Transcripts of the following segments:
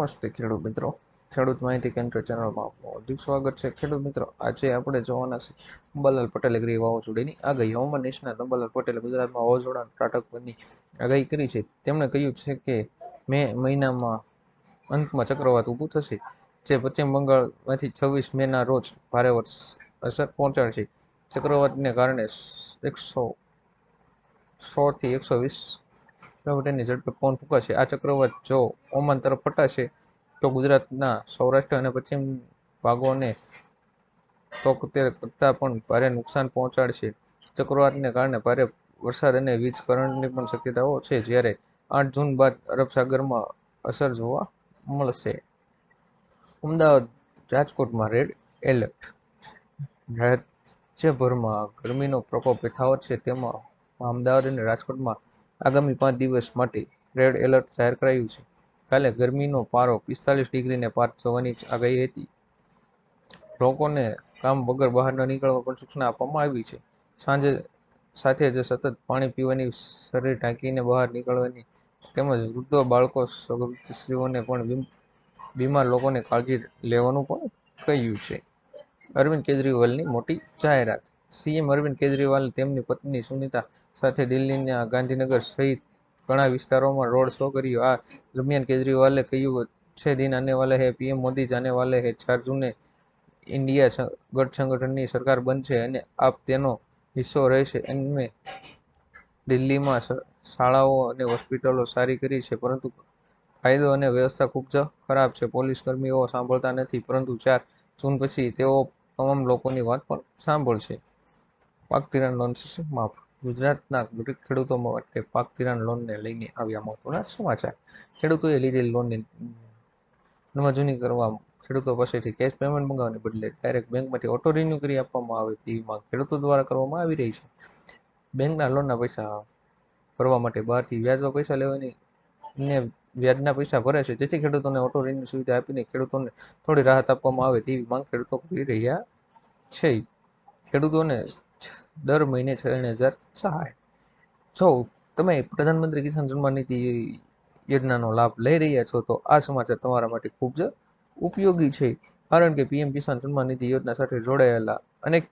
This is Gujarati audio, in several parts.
નમસ્તે ખેડૂત મિત્રો. ખેડૂત માહિતી કેન્દ્ર ચેનલમાં આપનું હાર્દિક સ્વાગત છે. ખેડૂત મિત્રો, આજે આપણે જોવાના છે અંબાલાલ પટેલે કરી વાવાઝોડાની આગાહી. હવામાન નિષ્ણાત અંબાલાલ પટેલે ગુજરાતમાં વાવાઝોડાના ત્રાટકની આગાહી કરી છે. તેમણે કહ્યું છે કે મે મહિનામાં અંતમાં ચક્રવાત ઊભું થશે, જે પશ્ચિમ બંગાળમાંથી છવ્વીસ મેના રોજ ભારે વર્ષ અસર પહોંચાડશે. ચક્રવાતને કારણે એકસો, સોથી એકસો વીસ કિલોમીટરની ઝડપે પવન ફૂંકાશે. આ ચક્રવાત જો ઓમાન તરફ ફટાશે, તો ગુજરાતના સૌરાષ્ટ્ર અને પશ્ચિમ ભાગોને તો કરતાં પણ ભારે નુકસાન પહોંચાડશે. ચક્રવાતને કારણે ભારે વરસાદ અને વીજ કરંટની પણ શક્યતાઓ છે, જ્યારે આઠ જૂન બાદ અરબ સાગરમાં અસર જોવા મળશે. અમદાવાદ, રાજકોટમાં રેડ એલર્ટ. રાજ્યભરમાં ગરમીનો પ્રકોપ યથાવત છે, તેમાં અમદાવાદ અને રાજકોટમાં આગામી પાંચ દિવસ માટે રેડ એલર્ટ જાહેર કરાયું છે. કાલે ગરમીનો પારો પિસ્તાલીસ ડિગ્રીને પાર થવાની આગાહી હતી. લોકોને કામ વગર બહાર ન નીકળવા પણ સૂચના આપવામાં આવી છે. સાંજે સાથે જ સતત પાણી પીવાની શરીર ઢાંકીને બહાર નીકળવાની તેમજ વૃદ્ધો, બાળકો સ્ત્રીઓને પણ બીમાર લોકોને કાળજી લેવાનું પણ કહ્યું છે. અરવિંદ કેજરીવાલની મોટી જાહેરાત. સીએમ અરવિંદ કેજરીવાલે તેમની પત્ની સુનિતા સાથે દિલ્હીના ગાંધીનગર સહિત ઘણા વિસ્તારોમાં રોડ શો કર્યો. આ દરમિયાન કેજરીવાલે કહ્યું છે દિન આને વાલે હે, પીએમ મોદી જાને વાલે હે ચાર જૂને ઇન્ડિયા સંગઠનની સરકાર બનશે અને આપ તેનો હિસ્સો રહેશે. એમને દિલ્હીમાં શાળાઓ અને હોસ્પિટલો સારી કરી છે, પરંતુ કાયદો અને વ્યવસ્થા ખૂબ જ ખરાબ છે. પોલીસ કર્મીઓ સાંભળતા નથી, પરંતુ ચાર જૂન પછી તેઓ તમામ લોકોની વાત પણ સાંભળશે. પાક ધિરાણ લોન માફ. ગુજરાતના ગરીબ ખેડૂતો માટે પાક ધિરાણ લોનને લઈને આવ્યા મહત્વના સમાચાર. ખેડૂતોએ લીધેલી લોનની નવાજૂની કરવા ખેડૂતો પાસેથી કેશ પેમેન્ટ મંગાવવાને બદલે ડાયરેક્ટ બેંકમાંથી ઓટો રિન્યુ કરી આપવામાં આવે તેવી માંગ ખેડૂતો દ્વારા કરવામાં આવી રહી છે. બેંકના લોનના પૈસા ભરવા માટે બહારથી વ્યાજમાં પૈસા લેવાની ને વ્યાજના પૈસા ભરે છે. જેથી ખેડૂતોને ઓટો રિન્યુ સુવિધા આપીને ખેડૂતોને થોડી રાહત આપવામાં આવે તેવી માંગ ખેડૂતો કરી રહ્યા છે. ખેડૂતોને દર મહિને ત્રણ હજાર સહાય જો તમે પ્રધાનમંત્રી કિસાન સન્માન નિધિ યોજનાનો લાભ લઈ રહ્યા છો, તો આ સમાચાર તમારા માટે ખૂબ જ ઉપયોગી છે. કારણ કે પીએમ કિસાન સન્માન નિધિ યોજના સાથે જોડાયેલા અનેક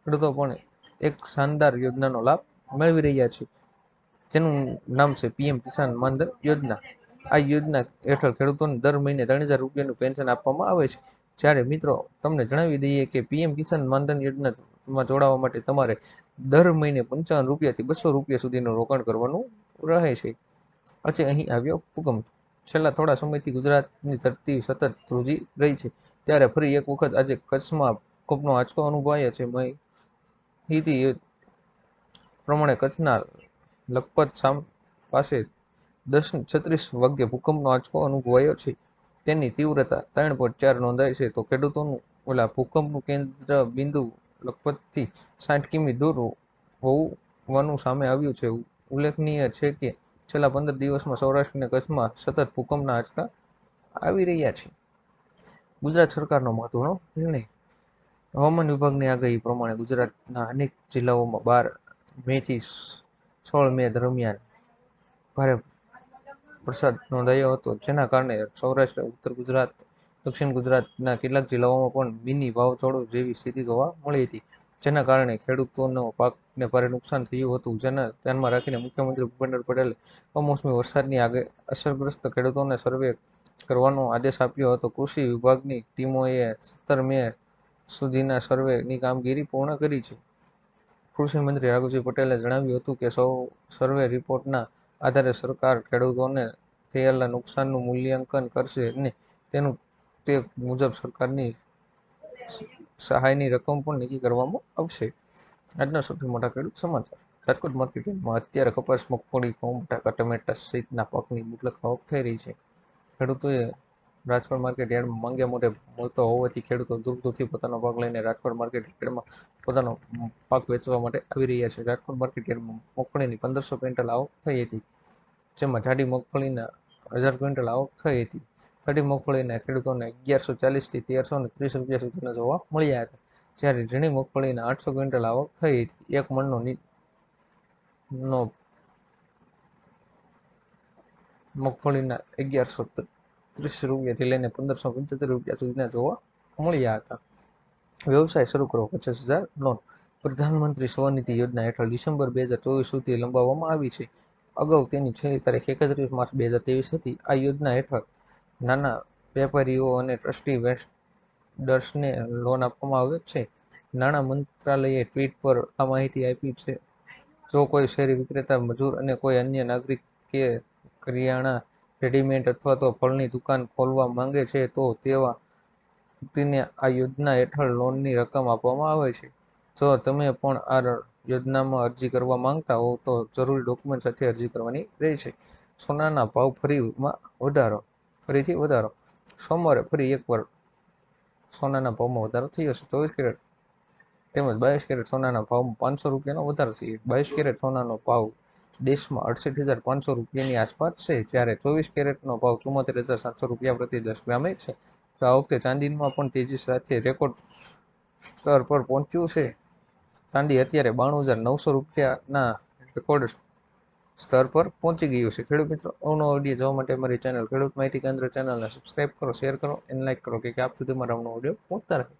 ખેડૂતો પણ એક શાનદાર યોજનાનો લાભ મેળવી રહ્યા છે. જેનું નામ છે પીએમ કિસાન માનધન યોજના. આ યોજના હેઠળ ખેડૂતોને દર મહિને ત્રણ હજાર રૂપિયાનું પેન્શન આપવામાં આવે છે. જ્યારે મિત્રો તમને જણાવી દઈએ કે પીએમ કિસાન માનધન યોજનામાં જોડાવા માટે તમારે દર મહિને પંચાવન રૂપિયાથી બસો રૂપિયા સુધીનું રોકાણ કરવાનું રહે છે. આજે અહીં આવ્યો ભૂકંપ. છેલ્લા થોડા સમયથી ગુજરાતની ધરતી સતત ધ્રુજી રહી છે. ત્યારે ફરી એક વખત આજે કચ્છમાં ભૂકંપનો આંચકો અનુભવાયો છે. માહિતી પ્રમાણે કચ્છના લખપત સામ પાસે દસ છત્રીસ વાગ્યે ભૂકંપનો આંચકો અનુભવાયો છે. તેની તીવ્રતા ત્રણ પોઈન્ટ ચાર નોંધાઈ છે. તો ખેડૂતોનું, ઓલા ભૂકંપનું કેન્દ્ર બિંદુ લખપતથી સાઠ કિમી દૂર હોવાનું સામે આવ્યું છે. ઉલ્લેખનીય છે કે છેલ્લા પંદર દિવસમાં સૌરાષ્ટ્ર અને કચ્છમાં સતત ભૂકંપના આંચકા આવી રહ્યા છે. ગુજરાત સરકારનો મહત્વનો નિર્ણય. હવામાન વિભાગની આગાહી પ્રમાણે ગુજરાતના અનેક જિલ્લાઓમાં બાર મેથી સોળ મે દરમિયાન ભારે વરસાદ નોંધાયો હતો. જેના કારણે સૌરાષ્ટ્ર, ઉત્તર ગુજરાત, દક્ષિણ ગુજરાતના કેટલાક જિલ્લાઓમાં પણ મિની વાવાઝોડું જેવી સ્થિતિ જોવા મળી હતી. જેના કારણે ખેડૂતોનો પાકને ભારે નુકસાન થયું હતું. જેના ધ્યાનમાં રાખીને મુખ્યમંત્રી ભૂપેન્દ્ર પટેલે કમોસમી વરસાદની આગે અસરગ્રસ્ત ખેડૂતોને સર્વે કરવાનો આદેશ આપ્યો હતો. કૃષિ વિભાગની ટીમોએ સત્તર મે સુધીના સર્વેની કામગીરી પૂર્ણ કરી છે. કૃષિ મંત્રી રાઘુજી પટેલે જણાવ્યું હતું કે સૌ સર્વે રિપોર્ટના આધારે સરકાર ખેડૂતોને થયેલા નુકસાનનું મૂલ્યાંકન કરશે અને તેનું તે મુજબ સરકારની સહાયની રકમ પણ નક્કી કરવામાં આવશે. આજના સૌથી મોટા ખેડૂત સમાચાર. રાજકોટ માર્કેટમાં અત્યારે કપાસ, મગફળી, ઘઉં, બટાકા, ટમેટા સહિતના પાકની મુબલક આવક થઈ રહી છે. ખેડૂતોએ રાજકોટ માર્કેટ યાર્ડમાં માંગે મોટે મળતો હોવાથી ખેડૂતો દૂર દૂરથી પોતાનો પાક લઈને રાજકોટ માર્કેટ યાર્ડમાં પોતાનો પાક વેચવા માટે આવી રહ્યા છે. રાજકોટ માર્કેટ યાર્ડમાં મગફળીની પંદરસો ક્વિન્ટલ આવક થઈ હતી. જેમાં જાડી મગફળીના હજાર ક્વિન્ટલ આવક થઈ હતી. જાડી મગફળીના ખેડૂતોને અગિયારસો ચાલીસથી તેરસો ને ત્રીસ રૂપિયા સુધીના જોવા મળ્યા હતા. જ્યારે ઝીણી મગફળીના આઠસો ક્વિન્ટલ આવક થઈ હતી. એક મણનો નો મગફળીના અગિયારસો ત્રીસ રૂપિયાથી લઈને પંદરસો પંચોતેર રૂપિયા સુધીના જોવા મળ્યા હતા. વ્યવસાય શરૂ કરો, પચાસ હજાર લોન પ્રધાનમંત્રી સ્વનિધિ યોજના હેઠળ ડિસેમ્બર બે હજાર ચોવીસ સુધી લંબાવવામાં આવી છે. અગાઉ તેની છેલ્લી તારીખ એકત્રીસ માર્ચ બે હજાર ત્રેવીસ હતી. આ યોજના હેઠળ નાના વેપારીઓ અને ટ્રસ્ટી વેસ્ટર્સને લોન આપવામાં આવે છે. નાણાં મંત્રાલયે ટ્વીટ પર આ માહિતી આપી છે. જો કોઈ શેરી વિક્રેતા, મજૂર અને કોઈ અન્ય નાગરિક કે કરિયાણા રેડીમેડ અથવા તો ફળની દુકાન ખોલવા માંગે છે, તો તેવા વ્યક્તિને આ યોજના હેઠળ લોનની રકમ આપવામાં આવે છે. જો તમે પણ આ યોજનામાં અરજી કરવા માંગતા હો, તો જરૂરી ડોક્યુમેન્ટ સાથે અરજી કરવાની રહેશે સોનાના ભાવ ફરીમાં વધારો, ફરીથી વધારો. સોમવારે ફરી એકવાર સોનાના ભાવમાં વધારો થયો છે ચોવીસ કેરેટ તેમજ બાવીસ કેરેટ સોનાના ભાવમાં પાંચસો રૂપિયાનો વધારો થયો બાવીસ કેરેટ સોનાનો ભાવ દેશમાં અડસઠ હજાર પાંચસો રૂપિયાની આસપાસ છે. જ્યારે ચોવીસ કેરેટનો ભાવ ચુમ્મોતેર હજાર સાતસો રૂપિયા પ્રતિ દસ ગ્રામે છે. તો આ વખતે ચાંદીમાં પણ તેજી સાથે રેકોર્ડ સ્તર પર પહોંચ્યું છે. ચાંદી અત્યારે બાણું હજાર નવસો રૂપિયાના રેકોર્ડ સ્તર પર પહોંચી ગયું છે. ખેડૂત મિત્રો અવનો ઓડિયો જોવા માટે મારી ચેનલ ખેડૂત માહિતી કેન્દ્ર ચેનલને સબસ્ક્રાઇબ કરો શેર કરો અને લાઇક કરો, કે આપ સુધી મારા અવનો ઓડિયો પહોંચતા રહે.